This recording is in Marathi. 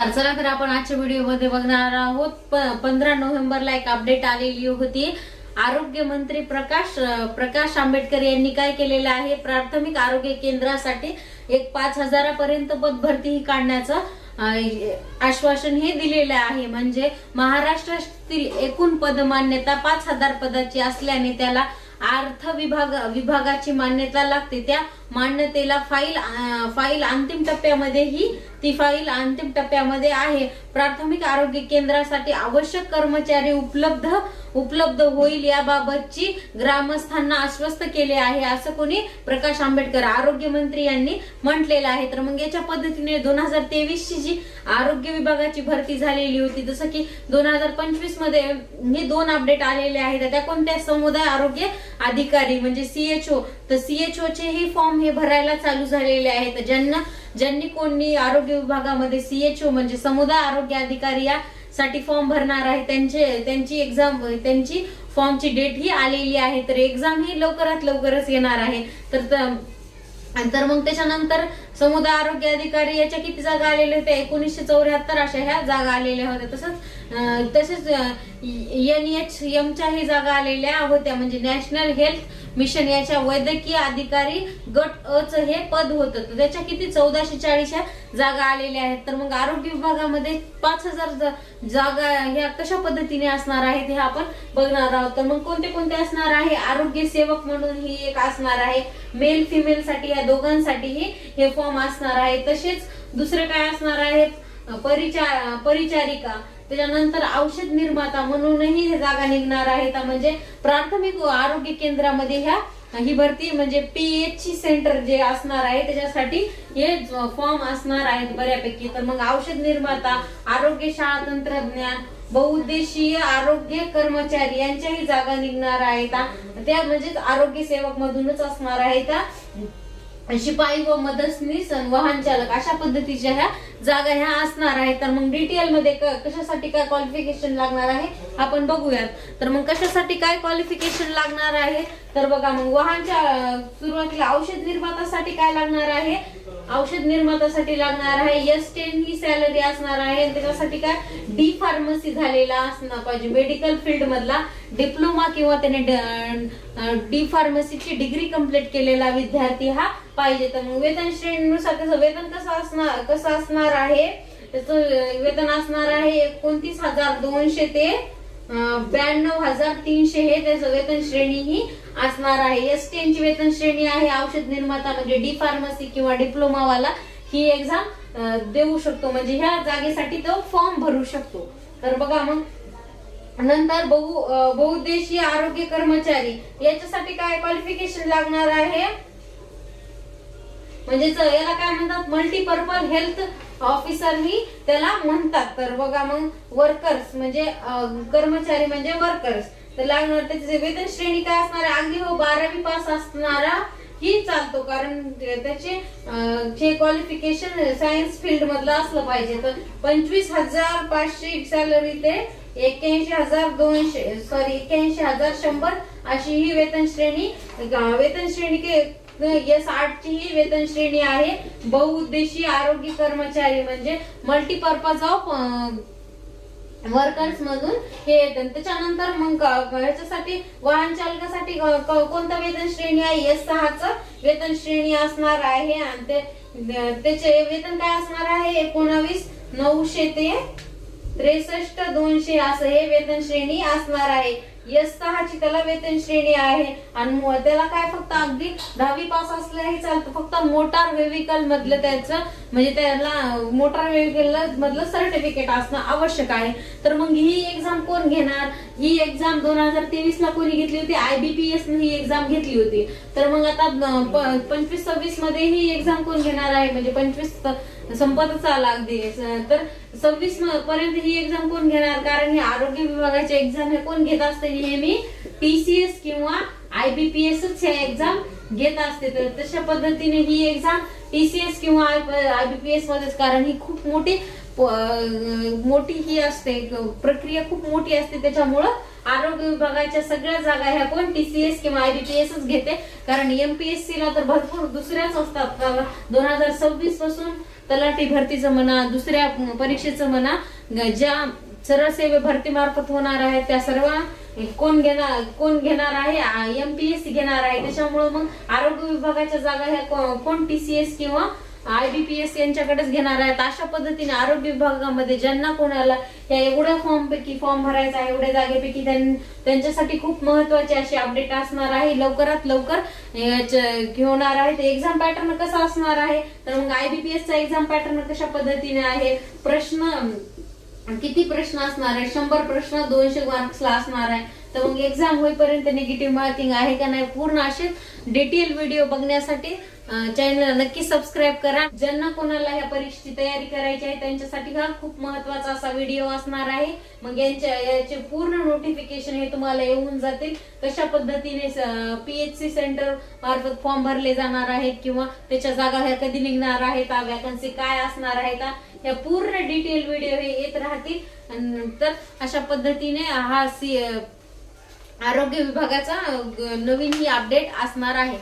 तर चला तर आपण आजच्या व्हिडिओमध्ये बघणार आहोत. प- पंधरा नोव्हेंबरला एक अपडेट आलेली होती. आरोग्य मंत्री प्रकाश प्रकाश आंबेडकर यांनी काय केलेलं आहे? प्राथमिक आरोग्य केंद्रासाठी एक पाच हजारापर्यंत पद भरती ही काढण्याचं आश्वासन हे दिलेलं आहे. म्हणजे महाराष्ट्रातील एकूण पद मान्यता पाच हजार पदाची असल्याने त्याला अर्थ विभाग विभागाची मान्यता लागते. त्या मान्यतेला फाईल फाईल अंतिम टप्प्यामध्ये ही ती फाईल अंतिम टप्प्यामध्ये आहे. प्राथमिक आरोग्य केंद्रासाठी आवश्यक कर्मचारी उपलब्ध उपलब्ध होईल याबाबतची ग्रामस्थांना आश्वस्त केले आहे असं कोणी प्रकाश आंबेडकर आरोग्य मंत्री यांनी म्हटलेलं आहे. तर मग याच्या पद्धतीने दोन हजार तेवीस ची जी आरोग्य विभागाची भरती झालेली होती जसं की दोन हजार पंचवीसमध्ये हे दोन अपडेट आलेले आहेत. त्या कोणत्या समुदाय आरोग्य अधिकारी म्हणजे सीएचओ तर सीएचओ चे हे फॉर्म हे भरायला चालू झालेले आहेत. ज्यांना ज्यांनी कोणी आरोग्य विभागामध्ये सीएचओ म्हणजे समुदाय आरोग्य अधिकारी या साठी फॉर्म भरणार आहे त्यांचे त्यांची एक्झाम त्यांची फॉर्मची डेट ही आलेली आहे. तर एक्झाम ही लवकरात लवकरच येणार आहे. तर तर मग त्याच्यानंतर समुदाय आरोग्य अधिकारी याच्या किती जागा आलेल्या होत्या? एकोणीसशे चौऱ्याहत्तर अशा ह्या जागा आलेल्या होत्या. तसंच तसेच एन एच एमच्या ही जागा आलेल्या होत्या. म्हणजे नॅशनल हेल्थ मिशन याच्या वैद्यकीय अधिकारी गट अ च हे पद होतं. तर त्याच्या किती? चौदाशे चाळीस ह्या जागा आलेल्या आहेत. तर मग आरोग्य विभागामध्ये पाच हजार जागा ह्या कशा पद्धतीने असणार आहेत हे आपण बघणार आहोत. तर मग कोणते कोणते असणार आहे? आरोग्य सेवक म्हणून ही एक असणार आहे. मेल फिमेल साठी या दोघांसाठीही हे फॉर्म असणार आहे. तसेच दुसरे काय असणार आहेत? परिचार परिचारिका. त्याच्यानंतर औषध निर्माता म्हणूनही जागा निघणार आहेत म्हणजे प्राथमिक आरोग्य केंद्रामध्ये ह्या ही भरती म्हणजे पीएचसी सेंटर जे असणार आहे त्याच्यासाठी हे फॉर्म असणार आहेत बऱ्यापैकी. तर मग औषध निर्माता आरोग्य शाळा तंत्रज्ञान बहुउद्देशीय आरोग्य कर्मचारी यांच्याही जागा निघणार आहेत. त्या म्हणजेच आरोग्य सेवक मधूनच असणार आहेत. शिपाई व मदतनीस वाहन चालक अशा पद्धतीच्या ह्या जागा ह्या असणार आहेत. तर मग डिटेल मध्ये क- कशासाठी काय क्वालिफिकेशन लागणार आहे आपण बघूयात. तर मग कशासाठी काय क्वालिफिकेशन लागणार आहे? तर बघा मग वाहनच्या सुरुवातीला औषध निर्मातासाठी काय लागणार आहे? औषध निर्मातासाठी लागणार आहे. एस टेन ही सॅलरी असणार आहे. आणि त्याच्यासाठी काय? डी फार्मसी झालेला असणार पाहिजे. मेडिकल फील्ड मधला डिप्लोमा किंवा त्याने डी फार्मसीची डिग्री कंप्लीट केलेला विद्यार्थी हा पाहिजे. तर मग वेतन श्रेणीनुसार त्याचं वेतन कसं असणार कसं असणार आहे? त्याचं वेतन असणार आहे एकोणतीस हजार दोनशे ते ब्याण्णव हजार तीनशे हे त्याचं वेतन श्रेणी ही असणार आहे. एस टी वेतन श्रेणी आहे. औषध निर्माता म्हणजे डी फार्मसी किंवा डिप्लोमावाला ही एक्झाम देऊ शकतो. म्हणजे ह्या जागेसाठी तो फॉर्म भरू शकतो. तर बघा मग नंतर बहु बहुद्देशीय बहुउद्देशीय आरोग्य कर्मचारी. याच्यासाठी काय क्वालिफिकेशन लागणार आहे? म्हणजेच याला काय म्हणतात? मल्टीपर्पज हेल्थ ऑफिसर ही त्याला म्हणतात. तर बघा मग वर्कर्स म्हणजे कर्मचारी म्हणजे वर्कर्स तर लागणार त्याचे वेतन श्रेणी काय असणार अगदी हो बारावी पास असणारा ही चालतो. कारण त्याचे जे क्वालिफिकेशन सायन्स फील्ड मधलं असलं पाहिजे. तर पंचवीस हजार पाचशे सॅलरी ते एक्क्याऐंशी हजार दोनशे सॉरी एक्क्याऐंशी हजार शंभर अशी ही वेतन श्रेणी वेतन श्रेणी के एस आठ ची ही वेतन श्रेणी आहे. बहुउद्देशीय आरोग्य कर्मचारी म्हणजे मल्टीपर्पज ऑफ वर्कर्स मधून हे येतं. त्याच्यानंतर मग ह्याच्यासाठी वाहन चालकासाठी कोणता कोणतं वेतन श्रेणी आहे? एस सहाच वेतन श्रेणी असणार आहे. आणि ते त्याचे वेतन काय असणार आहे? एकोणावीस नऊशे ते त्रेसष्ट दोनशे असं हे वेतन श्रेणी असणार आहे. सहाची त्याला वेतन श्रेणी आहे. आणि त्याला काय फक्त अगदी दहावी पास असल्याही चालतं. फक्त मोटार व्हेविकल मधलं त्याचं म्हणजे त्याला मोटार व्हेविकल मधलं सर्टिफिकेट असणं आवश्यक आहे. तर मग ही एक्झाम कोण घेणार? ही एक्झाम दोन हजार तेवीस ला कोणी घेतली होती? आयबीपीएस ही एक्झाम घेतली होती. तर मग आता प- पंचवीस सव्वीसमध्ये ही एक्झाम कोण घेणार आहे? म्हणजे पंचवीस संपतच आला अगदी. तर सव्वीस पर्यंत ही एक्झाम कोण घेणार? कारण ही आरोग्य विभागाची एक्झाम हे कोण घेत असते? नेहमी टीसीएस किंवा आयबीपीएस हे एक्झाम घेत असते. तर तशा पद्धतीने ही एक्झाम टीसीएस किंवा आयबीपीएस मध्येच कारण ही खूप मोठी मोठी ही असते. प्रक्रिया खूप मोठी असते. त्याच्यामुळं आरोग्य विभागाच्या सगळ्या जागा ह्या कोण टीसीएस किंवा आयबीपीएसच घेते. कारण एमपीएससी ला तर भरपूर दुसऱ्याच असतात. दोन हजार सव्वीसपासून तलाठी भरतीचं म्हणा दुसऱ्या परीक्षेचं म्हणा ज्या सरळ सेवे भरती मार्फत होणार आहे त्या सर्व कोण घेणार कोण घेणार आहे? एमपीएससी घेणार आहे. त्याच्यामुळे मग आरोग्य विभागाच्या जागा ह्या कोण टीसीएस किंवा आयबीपीएस यांच्याकडेच घेणार आहेत? अशा पद्धतीने आरोग्य विभागामध्ये ज्यांना कोणाला या एवढ्या फॉर्म पैकी फॉर्म भरायचा आहे एवढ्या जागेपैकी त्यां- त्यांच्यासाठी खूप महत्त्वाचे असे अपडेट असणार आहे. लवकरात लवकर घेणार आहे. ते एक्झाम पॅटर्न कसा असणार आहे? तर मग आयबीपीएस चा एक्झाम पॅटर्न कशा पद्धतीने आहे? प्रश्न किती प्रश्न असणार आहे? शंभर प्रश्न दोनशे मार्क्सला असणार आहे. तर मग एक्झाम होईपर्यंत निगेटिव्ह मार्किंग आहे का नाही? पूर्ण असे डिटेल व्हिडिओ बघण्यासाठी चॅनल नक्की सबस्क्राईब करा. ज्यांना कोणाला ह्या परीक्षेची तयारी करायची आहे त्यांच्यासाठी हा खूप महत्त्वाचा असा व्हिडिओ असणार आहे. मग यांच्या याचे पूर्ण नोटिफिकेशन हे तुम्हाला येऊन जातील. कशा पद्धतीने पीएचसी सेंटर मार्फत फॉर्म भरले जाणार आहेत किंवा त्याच्या जागा ह्या कधी निघणार आहेत वॅकन्सी काय असणार आहे का या पूर्ण डिटेल व्हिडिओ हे येत राहतील. तर अशा पद्धतीने हा सी आरोग्य विभागाचा नवीन ही अपडेट असणार आहे.